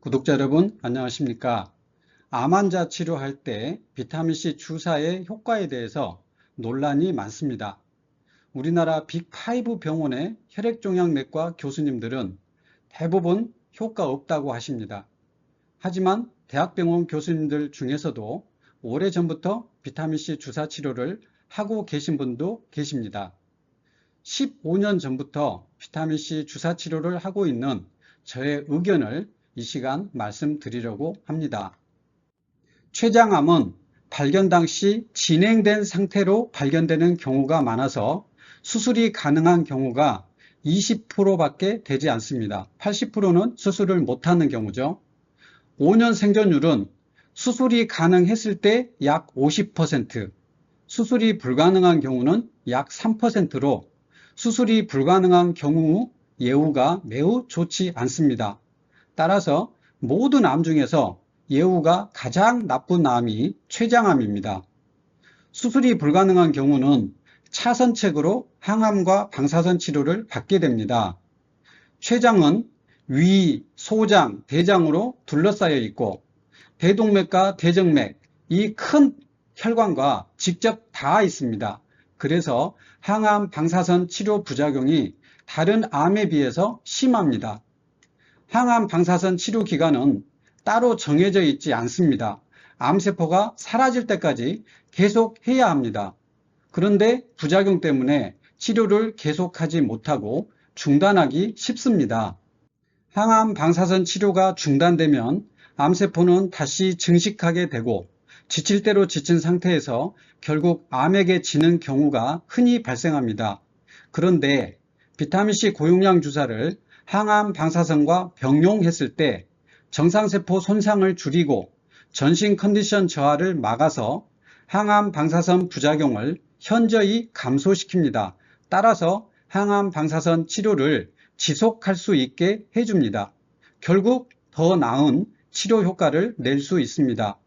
구독자 여러분 안녕하십니까? 암 환자 치료할 때 비타민C 주사의 효과에 대해서 논란이 많습니다. 우리나라 빅5 병원의 혈액종양내과 교수님들은 대부분 효과 없다고 하십니다. 하지만 대학병원 교수님들 중에서도 오래전부터 비타민C 주사 치료를 하고 계신 분도 계십니다. 15년 전부터 비타민C 주사 치료를 하고 있는 저의 의견을 이 시간 말씀드리려고 합니다. 췌장암은 발견 당시 진행된 상태로 발견되는 경우가 많아서 수술이 가능한 경우가 20%밖에 되지 않습니다. 80%는 수술을 못하는 경우죠. 5년 생존율은 수술이 가능했을 때 약 50%, 수술이 불가능한 경우는 약 3%로 수술이 불가능한 경우 예후가 매우 좋지 않습니다. 따라서 모든 암 중에서 예후가 가장 나쁜 암이 췌장암입니다. 수술이 불가능한 경우는 차선책으로 항암과 방사선 치료를 받게 됩니다. 췌장은 위, 소장, 대장으로 둘러싸여 있고 대동맥과 대정맥, 이 큰 혈관과 직접 닿아 있습니다. 그래서 항암 방사선 치료 부작용이 다른 암에 비해서 심합니다. 항암 방사선 치료 기간은 따로 정해져 있지 않습니다. 암세포가 사라질 때까지 계속 해야 합니다. 그런데 부작용 때문에 치료를 계속하지 못하고 중단하기 쉽습니다. 항암 방사선 치료가 중단되면 암세포는 다시 증식하게 되고 지칠 대로 지친 상태에서 결국 암에게 지는 경우가 흔히 발생합니다. 그런데 비타민C 고용량 주사를 항암 방사선과 병용했을 때 정상세포 손상을 줄이고 전신 컨디션 저하를 막아서 항암 방사선 부작용을 현저히 감소시킵니다. 따라서 항암 방사선 치료를 지속할 수 있게 해줍니다. 결국 더 나은 치료 효과를 낼 수 있습니다.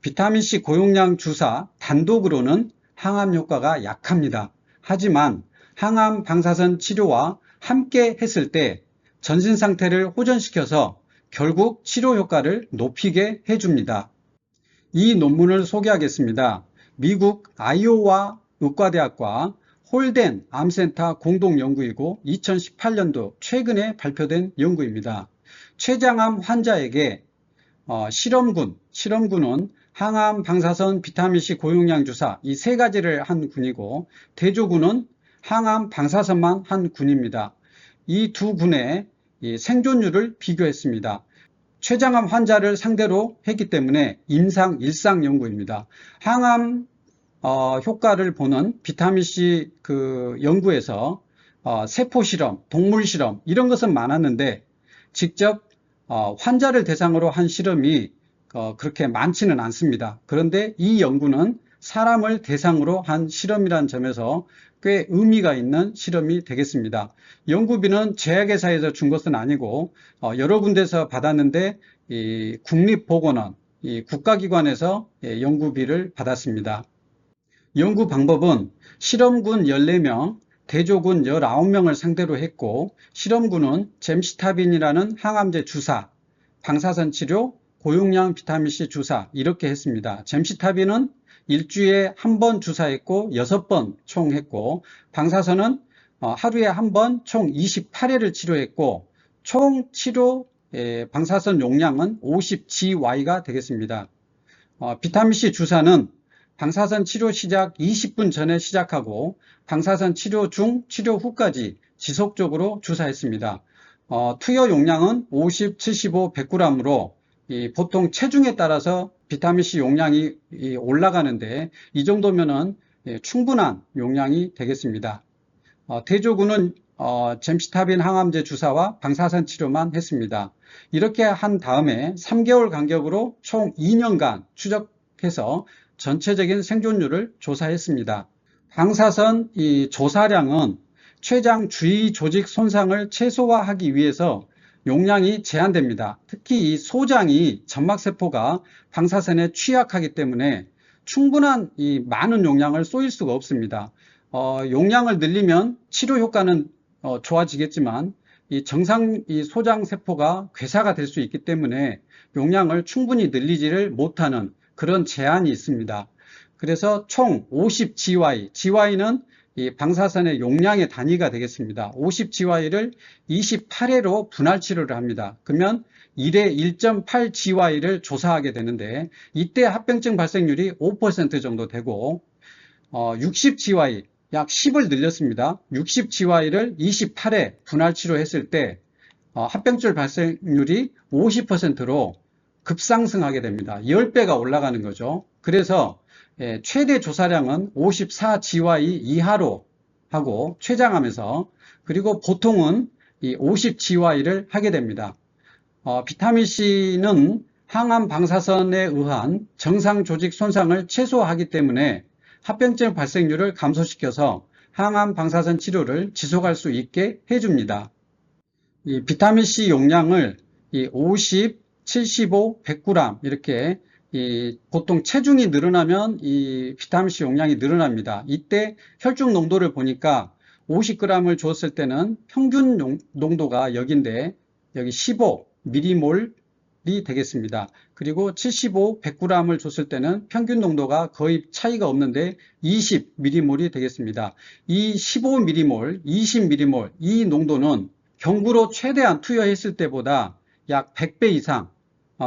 비타민C 고용량 주사 단독으로는 항암 효과가 약합니다. 하지만 항암 방사선 치료와 함께 했을 때 전신 상태를 호전시켜서 결국 치료 효과를 높이게 해줍니다. 이 논문을 소개하겠습니다. 미국 아이오와 의과대학과 홀덴 암센터 공동 연구이고 2018년도 최근에 발표된 연구입니다. 췌장암 환자에게 어, 실험군, 실험군은 항암, 방사선, 비타민C 고용량 주사 이 세 가지를 한 군이고 대조군은 항암, 방사선만 한 군입니다. 이 두 군의 생존율을 비교했습니다. 췌장암 환자를 상대로 했기 때문에 임상 일상 연구입니다. 항암 어, 효과를 보는 비타민C 그 연구에서 어, 세포 실험, 동물 실험 이런 것은 많았는데 직접 어, 환자를 대상으로 한 실험이 어, 그렇게 많지는 않습니다. 그런데 이 연구는 사람을 대상으로 한 실험이란 점에서 꽤 의미가 있는 실험이 되겠습니다. 연구비는 제약회사에서 준 것은 아니고 어, 여러 군데서 받았는데 국립보건원, 국가기관에서 예, 연구비를 받았습니다. 연구 방법은 실험군 14명, 대조군 19명을 상대로 했고 실험군은 잼시타빈이라는 항암제 주사, 방사선 치료, 고용량 비타민C 주사 이렇게 했습니다. 잼시타빈은 일주일에 한 번 주사했고 6번 총 했고 방사선은 어, 하루에 한 번 총 28회를 치료했고 총 치료 방사선 용량은 50GY가 되겠습니다. 어, 비타민C 주사는 방사선 치료 시작 20분 전에 시작하고 방사선 치료 중 치료 후까지 지속적으로 주사했습니다. 어, 투여 용량은 50, 75, 100g으로 보통 체중에 따라서 비타민C 용량이 올라가는데 이 정도면은 예, 충분한 용량이 되겠습니다. 어, 대조군은 어, 잼시타빈 항암제 주사와 방사선 치료만 했습니다. 이렇게 한 다음에 3개월 간격으로 총 2년간 추적해서 전체적인 생존율을 조사했습니다. 방사선 이 조사량은 췌장 주위 조직 손상을 최소화하기 위해서 용량이 제한됩니다. 특히 이 소장이 점막세포가 방사선에 취약하기 때문에 충분한 이 많은 용량을 쏘일 수가 없습니다. 어, 용량을 늘리면 치료 효과는 어, 좋아지겠지만 이 정상 이 소장 세포가 괴사가 될 수 있기 때문에 용량을 충분히 늘리지를 못하는 그런 제한이 있습니다. 그래서 총 50GY, GY는 이 방사선의 용량의 단위가 되겠습니다. 50GY를 28회로 분할 치료를 합니다. 그러면 1에 1.8GY를 조사하게 되는데 이때 합병증 발생률이 5% 정도 되고 어, 60GY 약 10을 늘렸습니다. 60GY를 28회 분할 치료했을 때 어, 합병증 발생률이 50%로 급상승하게 됩니다. 10배가 올라가는 거죠. 그래서 예, 최대 조사량은 54GY 이하로 하고 췌장암에서 그리고 보통은 이 50GY를 하게 됩니다. 어, 비타민 C는 항암 방사선에 의한 정상 조직 손상을 최소화하기 때문에 합병증 발생률을 감소시켜서 항암 방사선 치료를 지속할 수 있게 해줍니다. 이 비타민 C 용량을 이 50, 75, 100g 이렇게 이 보통 체중이 늘어나면 이 비타민 C 용량이 늘어납니다. 이때 혈중 농도를 보니까 50g을 주었을 때는 평균 용- 농도가 여기인데 여기 15 미리몰이 되겠습니다. 그리고 75, 100g을 줬을 때는 평균 농도가 거의 차이가 없는데 20 미리몰이 되겠습니다. 이 15 미리몰, 20 미리몰 이 농도는 경구로 최대한 투여했을 때보다 약 100배 이상 어,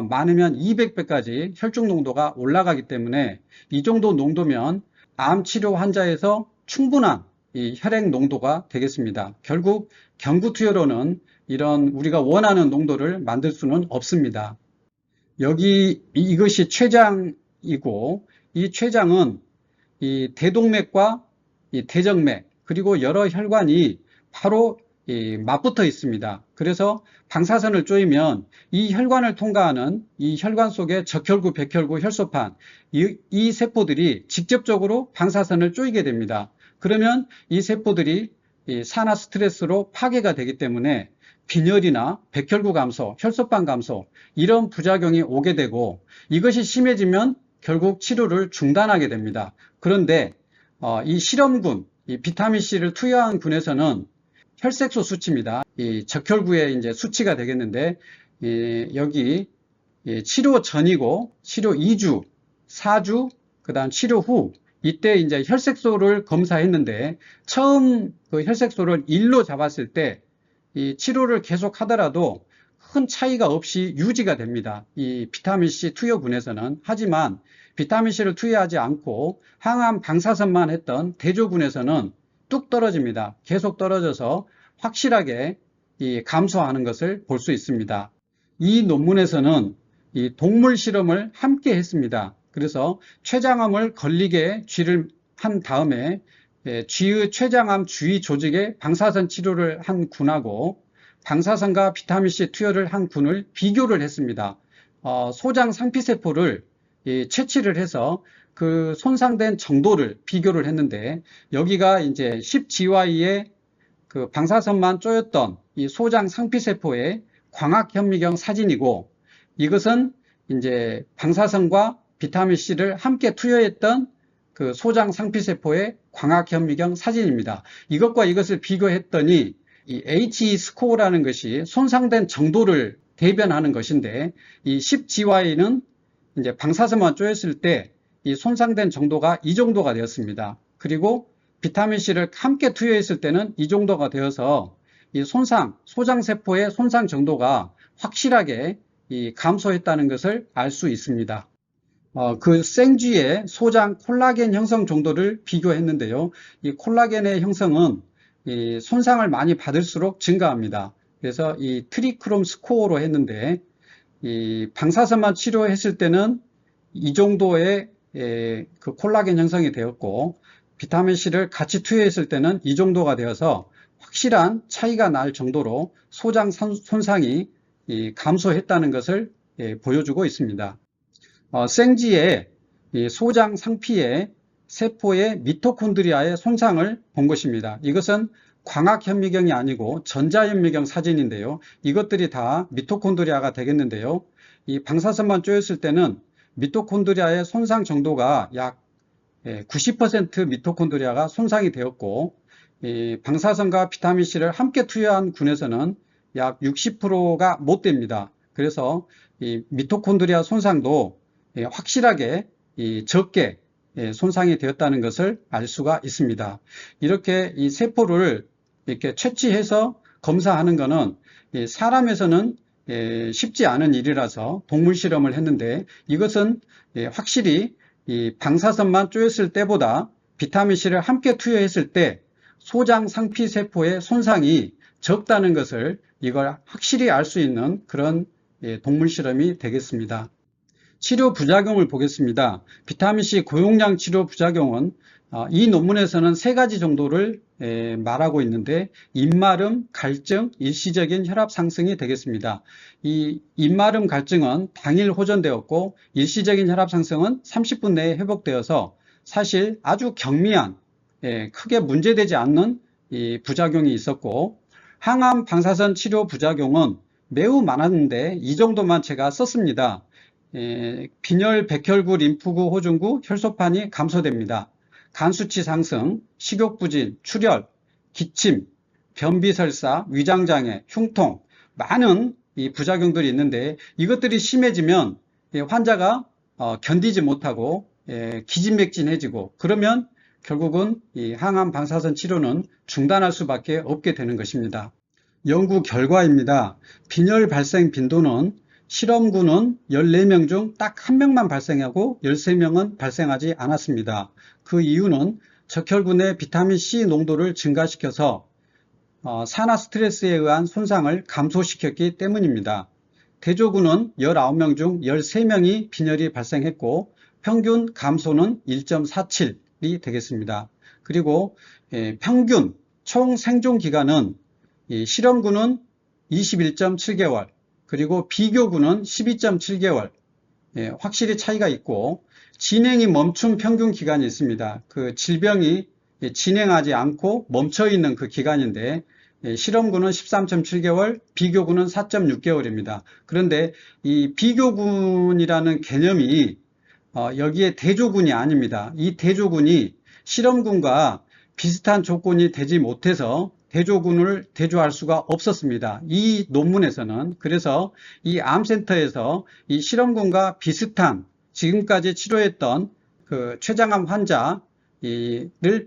많으면 200배까지 혈중 농도가 올라가기 때문에 이 정도 농도면 암 치료 환자에서 충분한 이 혈액 농도가 되겠습니다. 결국 경구 투여로는 이런 우리가 원하는 농도를 만들 수는 없습니다. 여기 이- 이것이 췌장이고 이 췌장은 이 대동맥과 이 대정맥 그리고 여러 혈관이 바로 이 맞붙어 있습니다. 그래서 방사선을 쪼이면 이 혈관을 통과하는 이 혈관 속의 적혈구, 백혈구, 혈소판 이, 이 세포들이 직접적으로 방사선을 쪼이게 됩니다. 그러면 이 세포들이 이 산화 스트레스로 파괴가 되기 때문에 빈혈이나 백혈구 감소, 혈소판 감소 이런 부작용이 오게 되고 이것이 심해지면 결국 치료를 중단하게 됩니다. 그런데 어, 이 실험군, 이 비타민 C를 투여한 군에서는 혈색소 수치입니다. 이 적혈구의 이제 수치가 되겠는데 이 여기 이 치료 전이고 치료 2주, 4주, 그다음 치료 후 이때 이제 혈색소를 검사했는데 처음 그 혈색소를 1로 잡았을 때 이 치료를 계속 하더라도 큰 차이가 없이 유지가 됩니다. 이 비타민 C 투여군에서는 하지만 비타민 C를 투여하지 않고 항암 방사선만 했던 대조군에서는 뚝 떨어집니다. 계속 떨어져서 확실하게 이 감소하는 것을 볼 수 있습니다. 이 논문에서는 이 동물 실험을 함께 했습니다. 그래서 췌장암을 걸리게 쥐를 한 다음에 예, 쥐의 췌장암 주위 조직에 방사선 치료를 한 군하고 방사선과 비타민C 투여를 한 군을 비교를 했습니다. 어, 소장 상피세포를 이 채취를 해서 그 손상된 정도를 비교를 했는데 여기가 이제 10GY의 그 방사선만 쪼였던 이 소장 상피세포의 광학현미경 사진이고 이것은 이제 방사선과 비타민 C를 함께 투여했던 그 소장 상피세포의 광학현미경 사진입니다. 이것과 이것을 비교했더니 이 HE 스코어라는 것이 손상된 정도를 대변하는 것인데 이 10GY는 이제 방사선만 쪼였을 때 이 손상된 정도가 이 정도가 되었습니다. 그리고 비타민 C를 함께 투여했을 때는 이 정도가 되어서 이 손상, 소장세포의 손상 정도가 확실하게 이 감소했다는 것을 알 수 있습니다. 어, 그 생쥐의 소장 콜라겐 형성 정도를 비교했는데요. 이 콜라겐의 형성은 이 손상을 많이 받을수록 증가합니다. 그래서 이 트리크롬 스코어로 했는데 이 방사선만 치료했을 때는 이 정도의 예, 그 콜라겐 형성이 되었고 비타민 C를 같이 투여했을 때는 이 정도가 되어서 확실한 차이가 날 정도로 소장 선- 손상이 이 감소했다는 것을 예, 보여주고 있습니다. 어, 생쥐의 이 소장 상피의 세포의 미토콘드리아의 손상을 본 것입니다. 이것은 광학현미경이 아니고 전자현미경 사진인데요. 이것들이 다 미토콘드리아가 되겠는데요. 이 방사선만 쪼였을 때는 미토콘드리아의 손상 정도가 약 예, 90% 미토콘드리아가 손상이 되었고 이 방사선과 비타민 C를 함께 투여한 군에서는 약 60%가 못 됩니다. 그래서 이 미토콘드리아 손상도 예, 확실하게 이 적게 예, 손상이 되었다는 것을 알 수가 있습니다. 이렇게 이 세포를 이렇게 채취해서 검사하는 이 사람에서는 예, 쉽지 않은 일이라서 동물 실험을 했는데 이것은 예, 확실히 이 방사선만 쪼였을 때보다 비타민 C를 함께 투여했을 때 소장 상피 세포의 손상이 적다는 것을 이걸 확실히 알 수 있는 그런 예, 동물 실험이 되겠습니다. 치료 부작용을 보겠습니다. 비타민C 고용량 치료 부작용은 어, 이 논문에서는 세 가지 정도를 에, 말하고 있는데 입마름, 갈증, 일시적인 혈압 상승이 되겠습니다. 이 입마름 갈증은 당일 호전되었고 일시적인 혈압 상승은 30분 내에 회복되어서 사실 아주 경미한 예, 크게 문제되지 않는 이 부작용이 있었고 항암 방사선 치료 부작용은 매우 많았는데 이 정도만 제가 썼습니다. 예, 빈혈, 백혈구, 림프구, 호중구, 혈소판이 감소됩니다. 간 수치 상승, 식욕 부진, 출혈, 기침, 변비설사, 위장장애, 흉통, 많은 이 부작용들이 있는데 이것들이 심해지면 예, 환자가 어, 견디지 못하고 예, 기진맥진해지고 그러면 결국은 이 항암 방사선 치료는 중단할 수밖에 없게 되는 것입니다. 연구 결과입니다. 빈혈 발생 빈도는 실험군은 14명 중 딱 한 명만 발생하고 13명은 발생하지 않았습니다. 그 이유는 적혈군의 비타민 C 농도를 증가시켜서 어, 산화 스트레스에 의한 손상을 감소시켰기 때문입니다. 대조군은 19명 중 13명이 빈혈이 발생했고 평균 감소는 1.47이 되겠습니다. 그리고 예, 평균 총 생존 기간은 이 실험군은 21.7개월, 그리고 비교군은 12.7개월, 예, 확실히 차이가 있고 진행이 멈춘 평균 기간이 있습니다. 그 질병이 예, 진행하지 않고 멈춰 있는 그 기간인데 예, 실험군은 13.7개월, 비교군은 4.6개월입니다. 그런데 이 비교군이라는 개념이 어, 여기에 대조군이 아닙니다. 이 대조군이 실험군과 비슷한 조건이 되지 못해서 대조군을 대조할 수가 없었습니다. 이 논문에서는 그래서 이 암센터에서 이 실험군과 비슷한 지금까지 치료했던 그 췌장암 환자를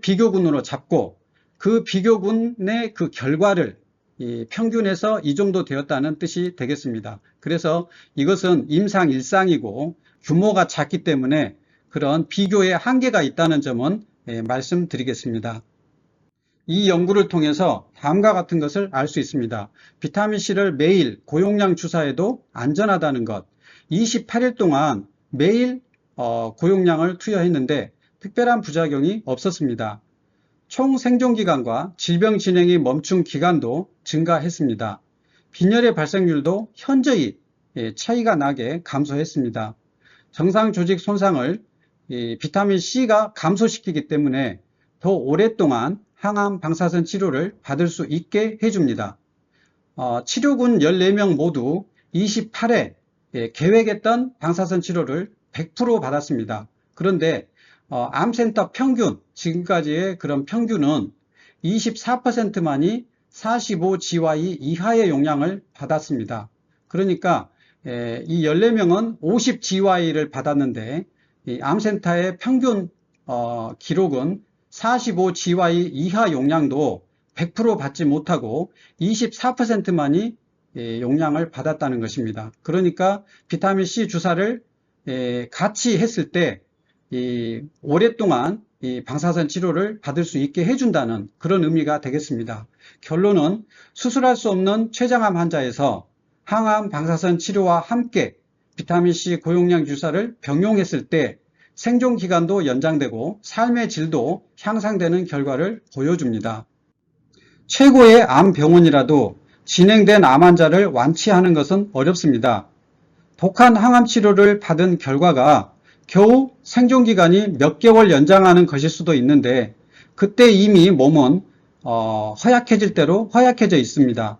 비교군으로 잡고 그 비교군의 그 결과를 이 평균에서 이 정도 되었다는 뜻이 되겠습니다. 그래서 이것은 임상 일상이고 규모가 작기 때문에 그런 비교에 한계가 있다는 점은 예, 말씀드리겠습니다. 이 연구를 통해서 다음과 같은 것을 알 수 있습니다. 비타민C를 매일 고용량 주사해도 안전하다는 것. 28일 동안 매일 어, 고용량을 투여했는데 특별한 부작용이 없었습니다. 총 생존 기간과 질병 진행이 멈춘 기간도 증가했습니다. 빈혈의 발생률도 현저히 예, 차이가 나게 감소했습니다. 정상 조직 손상을 비타민 C가 감소시키기 때문에 더 오랫동안 항암 방사선 치료를 받을 수 있게 해줍니다. 어, 치료군 14명 모두 28회 예, 계획했던 방사선 치료를 100% 받았습니다. 그런데 어, 암센터 평균, 지금까지의 그런 평균은 24%만이 45GY 이하의 용량을 받았습니다. 그러니까 예, 이 14명은 50GY를 받았는데 암센터의 평균 어, 기록은 45GY 이하 용량도 100% 받지 못하고 24%만이 예, 용량을 받았다는 것입니다. 그러니까 비타민C 주사를 예, 같이 했을 때 오랫동안 방사선 치료를 받을 수 있게 해준다는 그런 의미가 되겠습니다. 결론은 수술할 수 없는 췌장암 환자에서 항암 방사선 치료와 함께 비타민C 고용량 주사를 병용했을 때 생존 기간도 연장되고 삶의 질도 향상되는 결과를 보여줍니다. 최고의 암 병원이라도 진행된 암 환자를 완치하는 것은 어렵습니다. 독한 항암 치료를 받은 결과가 겨우 생존 기간이 몇 개월 연장하는 것일 수도 있는데 그때 이미 몸은 어, 허약해질 대로 허약해져 있습니다.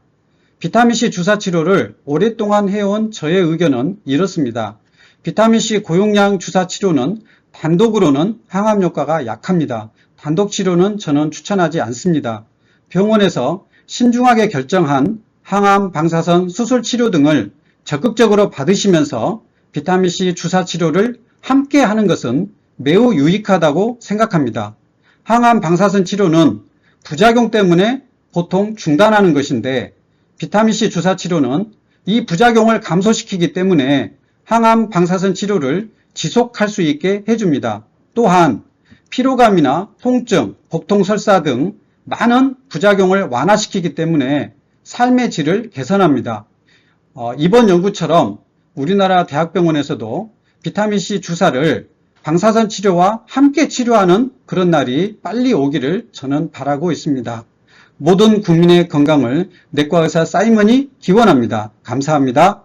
비타민C 주사 치료를 오랫동안 해온 저의 의견은 이렇습니다. 비타민C 고용량 주사 치료는 단독으로는 항암 효과가 약합니다. 단독 치료는 저는 추천하지 않습니다. 병원에서 신중하게 결정한 항암, 방사선, 수술 치료 등을 적극적으로 받으시면서 비타민C 주사 치료를 함께 하는 것은 매우 유익하다고 생각합니다. 항암, 방사선 치료는 부작용 때문에 보통 중단하는 것인데 비타민C 주사 치료는 이 부작용을 감소시키기 때문에 항암, 방사선 치료를 지속할 수 있게 해줍니다. 또한 피로감이나 통증, 복통 설사 등 많은 부작용을 완화시키기 때문에 삶의 질을 개선합니다. 어, 이번 연구처럼 우리나라 대학병원에서도 비타민C 주사를 방사선 치료와 함께 치료하는 그런 날이 빨리 오기를 저는 바라고 있습니다. 모든 국민의 건강을 내과 의사 사이먼이 기원합니다. 감사합니다.